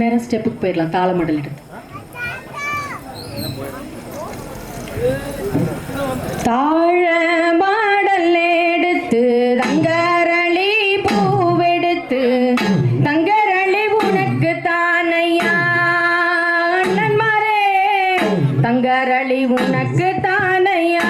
நேராக ஸ்டெப்புக்கு போயிடலாம் தாளமடல் எடுத்து. தாழ மாடல் எடுத்து தங்கரளி பூவெடுத்து. தங்கரளி உனக்கு தானையா? நன்மாரே தங்கரளி உனக்கு தானையா?